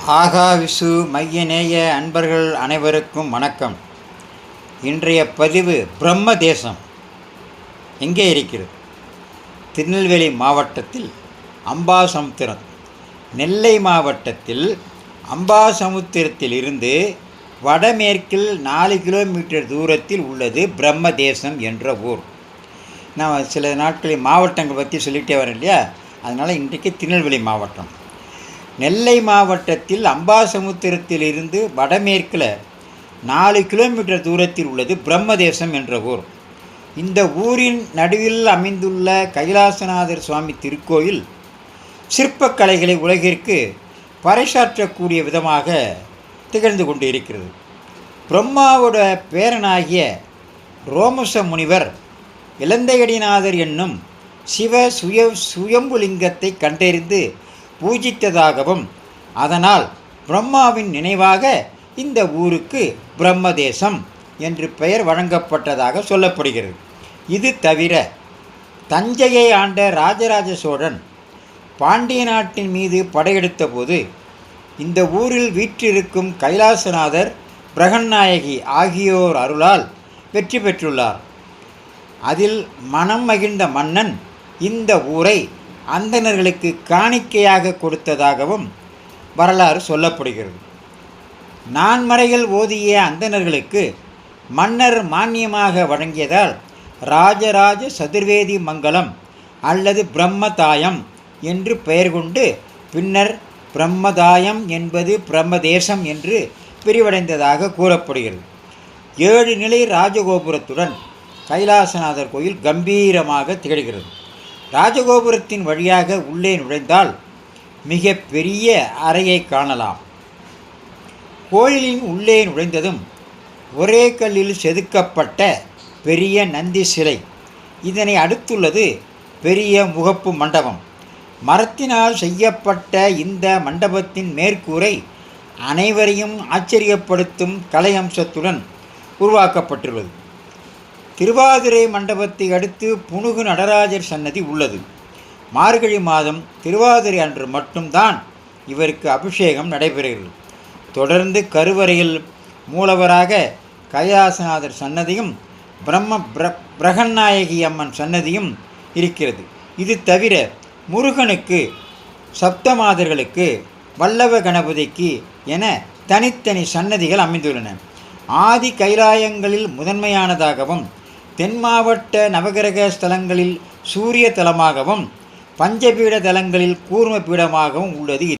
ஆகா ஆகாவிசு மையநேய அன்பர்கள் அனைவருக்கும் வணக்கம். இன்றைய பதிவு பிரம்ம தேசம் எங்கே இருக்கிறது? திருநெல்வேலி மாவட்டத்தில் அம்பாசமுத்திரம். நெல்லை மாவட்டத்தில் அம்பாசமுத்திரத்தில் இருந்து வடமேற்கில் நாலு கிலோமீட்டர் தூரத்தில் உள்ளது பிரம்ம தேசம் என்ற ஊர். நான் சில நாட்களில் மாவட்டங்கள் பற்றி சொல்லிகிட்டே வரேன் இல்லையா? அதனால் இன்றைக்கு திருநெல்வேலி மாவட்டம். நெல்லை மாவட்டத்தில் அம்பாசமுத்திரத்திலிருந்து வடமேற்கில் நாலு கிலோமீட்டர் தூரத்தில் உள்ளது பிரம்மதேசம் என்ற ஊர். இந்த ஊரின் நடுவில் அமைந்துள்ள கைலாசநாதர் சுவாமி திருக்கோயில் சிற்பக்கலைகளை உலகிற்கு பறைசாற்றக்கூடிய விதமாக திகழ்ந்து கொண்டு இருக்கிறது பிரம்மாவோட பேரனாகிய ரோமச முனிவர் இளந்தையடிநாதர் என்னும் சிவ சுய சுயம்புலிங்கத்தை கண்டறிந்து பூஜித்ததாகவும் அதனால் பிரம்மாவின் நினைவாக இந்த ஊருக்கு பிரம்மதேசம் என்று பெயர் வழங்கப்பட்டதாக சொல்லப்படுகிறது. இது தவிர தஞ்சையை ஆண்ட ராஜராஜ சோழன் பாண்டிய நாட்டின் மீது படையெடுத்த போது இந்த ஊரில் வீற்றிருக்கும் கைலாசநாதர் பிரகன்நாயகி ஆகியோர் அருளால் வெற்றி பெற்றுள்ளார். அதில் மனம் மகிழ்ந்த மன்னன் இந்த ஊரை அந்தணர்களுக்கு காணிக்கையாக கொடுத்ததாகவும் வரலாறு சொல்லப்படுகிறது. நான்மறைகள் ஓதிய அந்தணர்களுக்கு மன்னர் மானியமாக வழங்கியதால் ராஜராஜ சதுர்வேதி மங்கலம் அல்லது பிரம்மதாயம் என்று பெயர் கொண்டு பின்னர் பிரம்மதாயம் என்பது பிரம்மதேசம் என்று பிரிவடைந்ததாக கூறப்படுகிறது. ஏழு நிலை ராஜகோபுரத்துடன் கைலாசநாதர் கோயில் கம்பீரமாக திகழ்கிறது. ராஜகோபுரத்தின் வழியாக உள்ளே நுழைந்தால் மிக பெரிய அறையை காணலாம். கோயிலின் உள்ளே நுழைந்ததும் ஒரே கல்லில் செதுக்கப்பட்ட பெரிய நந்தி சிலை. இதனை அடுத்துள்ளது பெரிய முகப்பு மண்டபம். மரத்தினால் செய்யப்பட்ட இந்த மண்டபத்தின் மேற்கூரை அனைவரையும் ஆச்சரியப்படுத்தும் கலை அம்சத்துடன் உருவாக்கப்பட்டுள்ளது. திருவாதிரை மண்டபத்தை அடுத்து புனுகு நடராஜர் சன்னதி உள்ளது. மார்கழி மாதம் திருவாதிரை அன்று மட்டும்தான் இவருக்கு அபிஷேகம் நடைபெறுகிறது. தொடர்ந்து கருவறையில் மூலவராக கைலாசநாதர் சன்னதியும் பிரம்ம பிர பிரகநாயகி அம்மன் சன்னதியும் இருக்கிறது. இது தவிர முருகனுக்கு சப்தமாதர்களுக்கு வல்லவ கணபதிக்கு என தனித்தனி சன்னதிகள் அமைந்துள்ளன. ஆதி கைலாயங்களில் முதன்மையானதாகவும் தென் மாவட்ட நவகிரக ஸ்தலங்களில் சூரிய தலமாகவும் பஞ்சபீட தலங்களில் கூர்ம பீடமாகவும் உள்ளது.